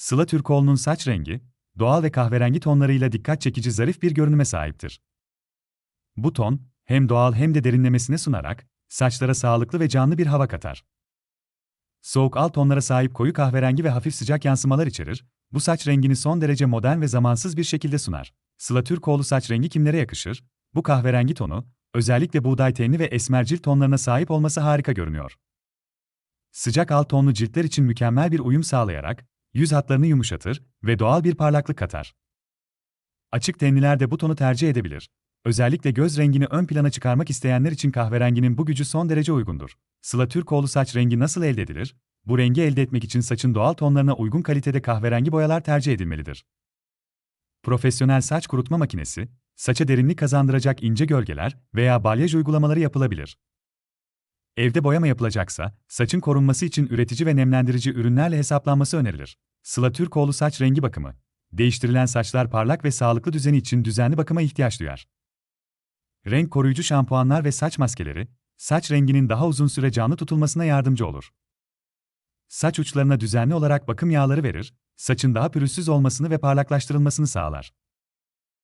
Sıla Türkoğlu'nun saç rengi, doğal ve kahverengi tonlarıyla dikkat çekici zarif bir görünüme sahiptir. Bu ton, hem doğal hem de derinlemesine sunarak, saçlara sağlıklı ve canlı bir hava katar. Soğuk alt tonlara sahip koyu kahverengi ve hafif sıcak yansımalar içerir, bu saç rengini son derece modern ve zamansız bir şekilde sunar. Sıla Türkoğlu saç rengi kimlere yakışır? Bu kahverengi tonu, özellikle buğday tenli ve esmer cilt tonlarına sahip olması harika görünüyor. Sıcak alt tonlu ciltler için mükemmel bir uyum sağlayarak, yüz hatlarını yumuşatır ve doğal bir parlaklık katar. Açık tenliler de bu tonu tercih edebilir. Özellikle göz rengini ön plana çıkarmak isteyenler için kahverenginin bu gücü son derece uygundur. Sıla Türkoğlu saç rengi nasıl elde edilir? Bu rengi elde etmek için saçın doğal tonlarına uygun kalitede kahverengi boyalar tercih edilmelidir. Profesyonel saç kurutma makinesi, saça derinlik kazandıracak ince gölgeler veya balyaj uygulamaları yapılabilir. Evde boyama yapılacaksa, saçın korunması için üretici ve nemlendirici ürünlerle hesaplanması önerilir. Sıla Türkoğlu saç rengi bakımı. Değiştirilen saçlar parlak ve sağlıklı düzeni için düzenli bakıma ihtiyaç duyar. Renk koruyucu şampuanlar ve saç maskeleri, saç renginin daha uzun süre canlı tutulmasına yardımcı olur. Saç uçlarına düzenli olarak bakım yağları verir, saçın daha pürüzsüz olmasını ve parlaklaştırılmasını sağlar.